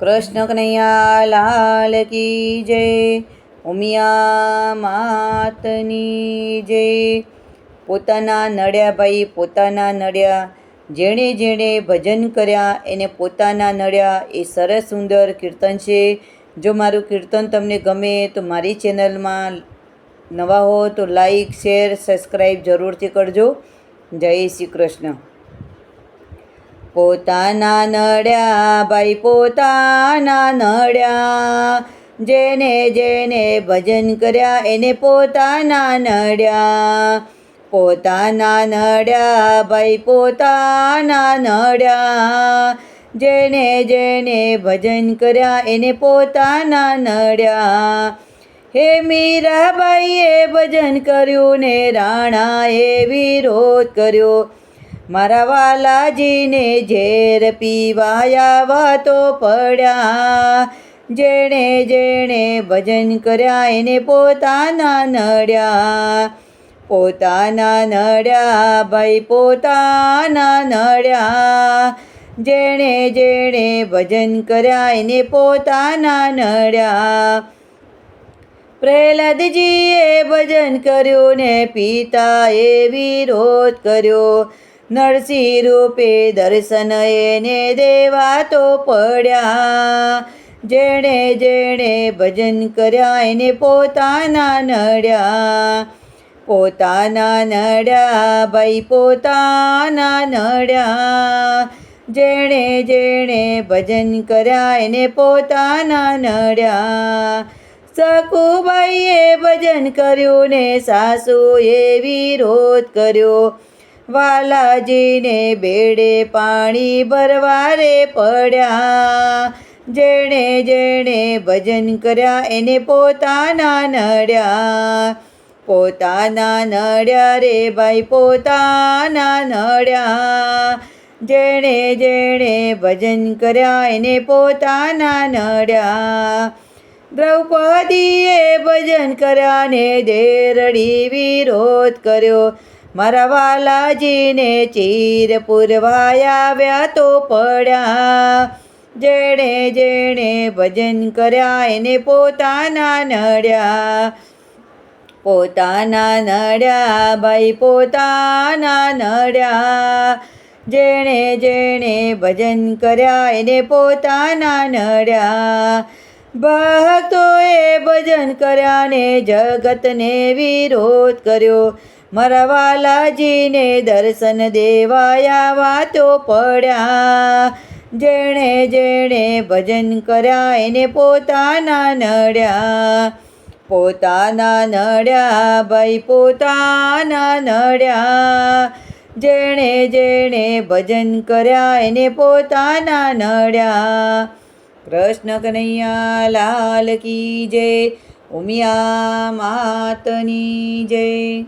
કૃષ્ણ કનૈયા લાલ કી જય, ઉમિયા માતની જય. પોતાના નડ્યા ભાઈ, પોતાના નડ્યા, જેણે જેણે ભજન કર્યા, એને પોતાના નડ્યા, એ સરસ સુંદર કીર્તન છે. જો મારું કીર્તન તમને ગમે તો મારી ચેનલમાં નવા હો તો લાઈક, શેર, સબસ્ક્રાઈબ જરૂરથી કરજો. જય શ્રી કૃષ્ણ. પોતાના નડ્યા, ભાઈ પોતાના નડ્યા. જેને જેને ભજન કર્યા, એને પોતાના નડ્યા. પોતાના નડ્યા, ભાઈ પોતાના નડ્યા. જેને જેને ભજન કર્યા, એને પોતાના નડ્યા. હે મીરાબાઈએ ભજન કર્યું ને રાણાએ વિરોધ કર્યો. મારા વાલાજીને ઝેર પીવાયા વાતો પડ્યા. જેણે જેણે ભજન કર્યા, એને પોતાના નડ્યા. પોતાના નડ્યા, ભાઈ, પોતાના નડ્યા. જેણે જેણે ભજન કર્યા, એને પોતાના નડ્યા. પ્રહલાદજીએ ભજન કર્યું ને પિતાએ વિરોધ કર્યો. નરસિંહ રૂપે દર્શન એને દેવા તો પડ્યા. જેણે જેણે ભજન કર્યા એને પોતાના નડ્યા. પોતાના નડ્યા, ભાઈ પોતાના નડ્યા. જેણે જેણે ભજન કર્યા એને પોતાના નડ્યા. સકુભાઈએ ભજન કર્યું ને સાસુએ વિરોધ કર્યો. વાલાજીને બેડે પાણી ભરવારે પડ્યા. જેણે જેણે ભજન કર્યા, એને પોતાના નડ્યા. પોતાના નડ્યા રે ભાઈ, પોતાના નડ્યા. જેણે જેણે ભજન કર્યા, એને પોતાના નડ્યા. દ્રૌપદીએ ભજન કર્યા ને દેરડી વિરોધ કર્યો. મારા વાલાજીને ચીર આવ્યા તો પડ્યા. જેણે જેણે ભજન કર્યા એને પોતાના નડ્યા. પોતાના નડ્યા, ભાઈ પોતાના નડ્યા. જેણે જેણે ભજન કર્યા એને પોતાના નડ્યા. ભક્તોએ ભજન કર્યા ને જગતને વિરોધ કર્યો. મારા વાલાજીને દર્શન દેવાયા વાતો પડ્યા. જેણે જેણે ભજન કર્યા એને પોતાના નડ્યા. પોતાના નડ્યા, ભાઈ, પોતાના નડ્યા. જેણે જેણે ભજન કર્યા એને પોતાના નડ્યા. કૃષ્ણ કનૈયા, લાલ કી જય, ઉમિયા માતની જય.